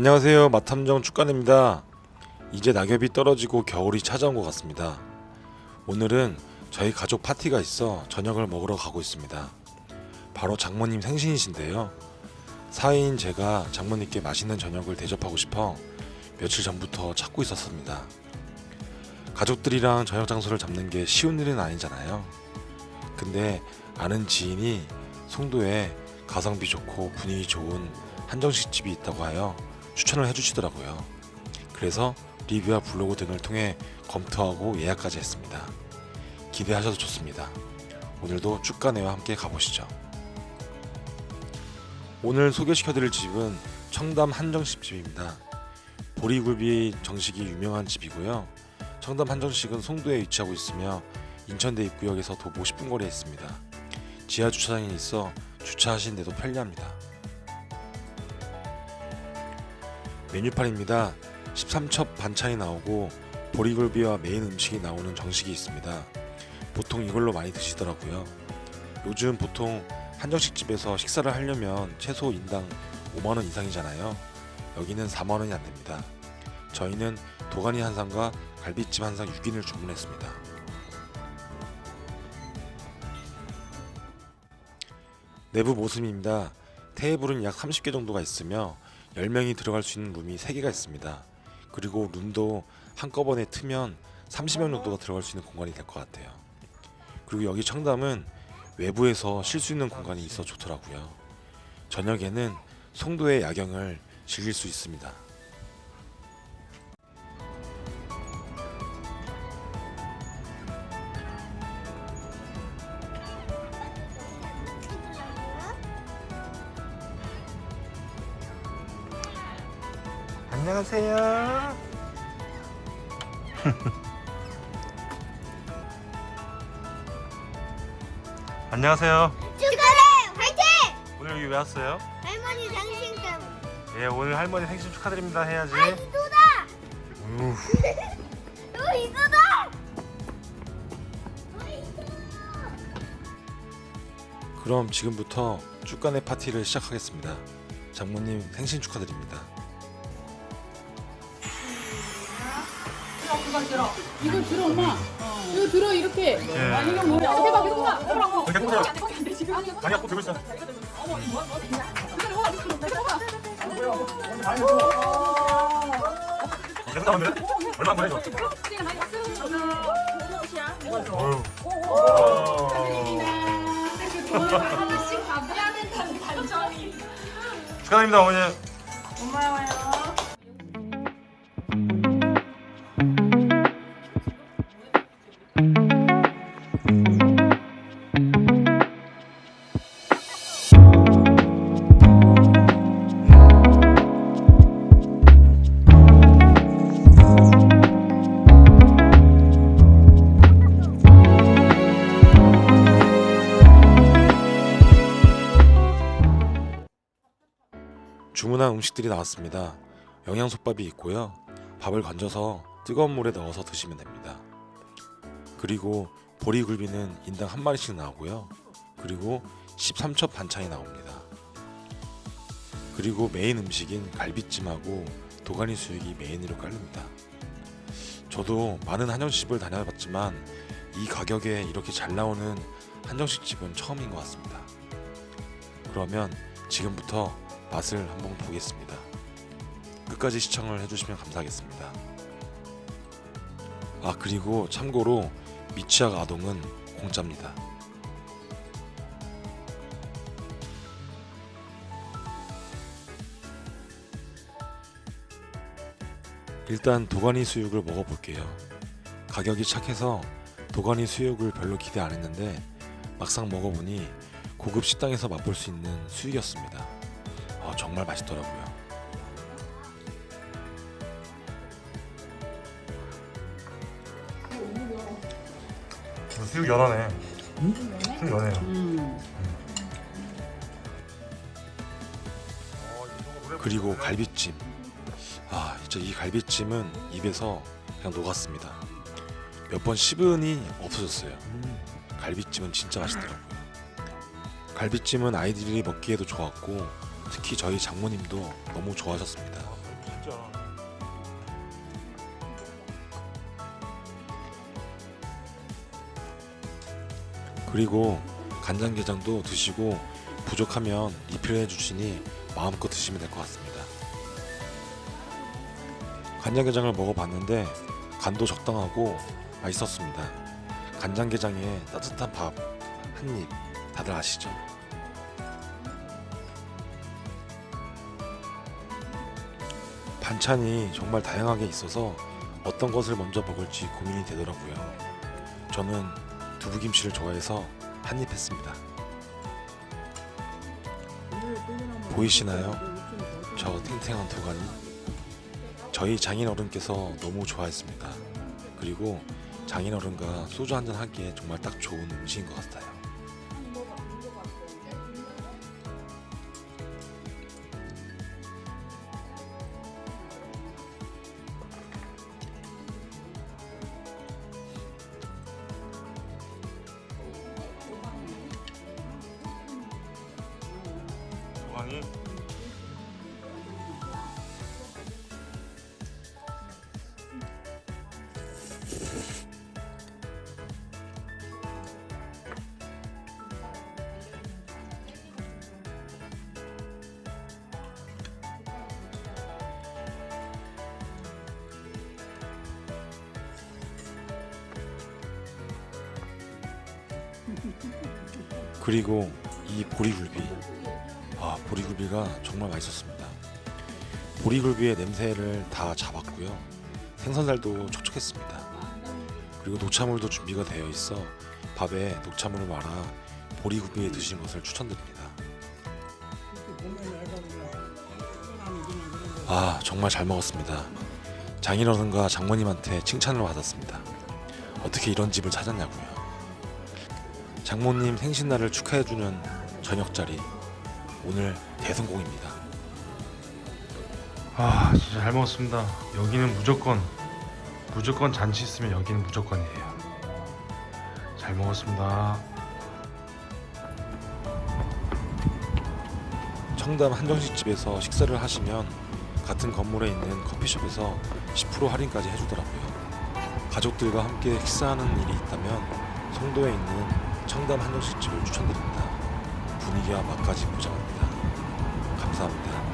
안녕하세요. 마탐정 축간입니다. 이제 낙엽이 떨어지고 겨울이 찾아온 것 같습니다. 오늘은 저희 가족 파티가 있어 저녁을 먹으러 가고 있습니다. 바로 장모님 생신이신데요. 사위인 제가 장모님께 맛있는 저녁을 대접하고 싶어 며칠 전부터 찾고 있었습니다. 가족들이랑 저녁 장소를 잡는 게 쉬운 일은 아니잖아요. 근데 아는 지인이 송도에 가성비 좋고 분위기 좋은 한정식 집이 있다고 하여 추천을 해주시더라고요. 그래서 리뷰와 블로그 등을 통해 검토하고 예약까지 했습니다. 기대하셔도 좋습니다. 오늘도 쭉가네와 함께 가보시죠. 오늘 소개시켜드릴 집은 청담 한정식 집입니다. 보리굴비 정식이 유명한 집이고요. 청담 한정식은 송도에 위치하고 있으며 인천대 입구역에서 도보 10분 거리에 있습니다. 지하 주차장이 있어 주차하시는데도 편리합니다. 메뉴판입니다. 13첩 반찬이 나오고 보리굴비와 메인 음식이 나오는 정식이 있습니다. 보통 이걸로 많이 드시더라고요. 요즘 보통 한정식 집에서 식사를 하려면 최소 인당 5만 원 이상이잖아요. 여기는 4만 원이 안 됩니다. 저희는 도가니 한 상과 갈비찜 한상 6인을 주문했습니다. 내부 모습입니다. 테이블은 약 30개 정도가 있으며 10명이 들어갈 수 있는 룸이 3개가 있습니다. 그리고 룸도 한꺼번에 트면 30명 정도가 들어갈 수 있는 공간이 될 것 같아요. 그리고 여기 청담은 외부에서 쉴 수 있는 공간이 있어 좋더라고요. 저녁에는 송도의 야경을 즐길 수 있습니다. 안녕하세요. 안녕하세요. 축하해! 화이팅! 오늘 여기 왜 왔어요? 할머니 생신 때문에 예, 오늘 할머니 생신 축하드립니다 해야지. 아 이거다! 우, 또 이거다! 그럼 지금부터 쭈간의 파티를 시작하겠습니다. 장모님 생신 축하드립니다. 그거 들어. 이거 들어 엄마. 이거 들어 이렇게. 아 이거 뭐야? 어떻게 봐? 계속 봐. 해보라고. 계속 보세요. 안 돼, 지금. 아니, 갖고 들고 있어. 계속 나오면 돼? 얼마 보내줘? 어휴. 하나씩 된다는 단점이. 축하드립니다, 어머니. 고마워요. 주문한 음식들이 나왔습니다. 영양솥밥이 있고요. 밥을 건져서 뜨거운 물에 넣어서 드시면 됩니다. 그리고 보리굴비는 인당 한 마리씩 나오고요. 그리고 13첩 반찬이 나옵니다. 그리고 메인 음식인 갈비찜하고 도가니 수육이 메인으로 깔립니다. 저도 많은 한정식집을 다녀봤지만 이 가격에 이렇게 잘 나오는 한정식 집은 처음인 것 같습니다. 그러면 지금부터 맛을 한번 보겠습니다. 끝까지 시청을 해주시면 감사하겠습니다. 아 그리고 참고로 미취학 아동은 공짜입니다. 일단 도가니 수육을 먹어볼게요. 가격이 착해서 도가니 수육을 별로 기대 안 했는데 막상 먹어보니 고급 식당에서 맛볼 수 있는 수육이었습니다. 아, 정말 맛있더라고요. 수육 연하네. 수육 연해요. 그리고 갈비찜. 아, 진짜 이 갈비찜은 입에서 그냥 녹았습니다. 몇 번 씹으니 없어졌어요. 갈비찜은 진짜 맛있더라고요. 갈비찜은 아이들이 먹기에도 좋았고 특히 저희 장모님도 너무 좋아하셨습니다. 그리고 간장게장도 드시고 부족하면 리필해 주시니 마음껏 드시면 될 것 같습니다. 간장게장을 먹어봤는데 간도 적당하고 맛있었습니다. 간장게장에 따뜻한 밥 한 입 다들 아시죠? 반찬이 정말 다양하게 있어서 어떤 것을 먼저 먹을지 고민이 되더라고요. 저는 두부김치를 좋아해서 한입 했습니다. 보이시나요? 저 탱탱한 도가니? 저희 장인어른께서 너무 좋아했습니다. 그리고 장인어른과 소주 한잔 하기에 정말 딱 좋은 음식인 것 같아요. 그리고 이 보리굴비. 아 보리굴비가 정말 맛있었습니다. 보리굴비의 냄새를 다 잡았고요. 생선살도 촉촉했습니다. 그리고 노차물도 준비가 되어 있어 밥에 노차물을 말아 보리굴비에 드시는 것을 추천드립니다. 아 정말 잘 먹었습니다. 장인어른과 장모님한테 칭찬을 받았습니다. 어떻게 이런 집을 찾았냐고요 장모님 생신날을 축하해주는 저녁 자리 오늘 대성공입니다. 아 진짜 잘 먹었습니다. 여기는 무조건 무조건 잔치 있으면 여기는 무조건이에요. 잘 먹었습니다. 청담 한정식 집에서 식사를 하시면 같은 건물에 있는 커피숍에서 10% 할인까지 해주더라고요. 가족들과 함께 식사하는 일이 있다면 송도에 있는 청담 한정식 집을 추천드립니다. 분위기와 맛까지 보장합니다. 감사합니다.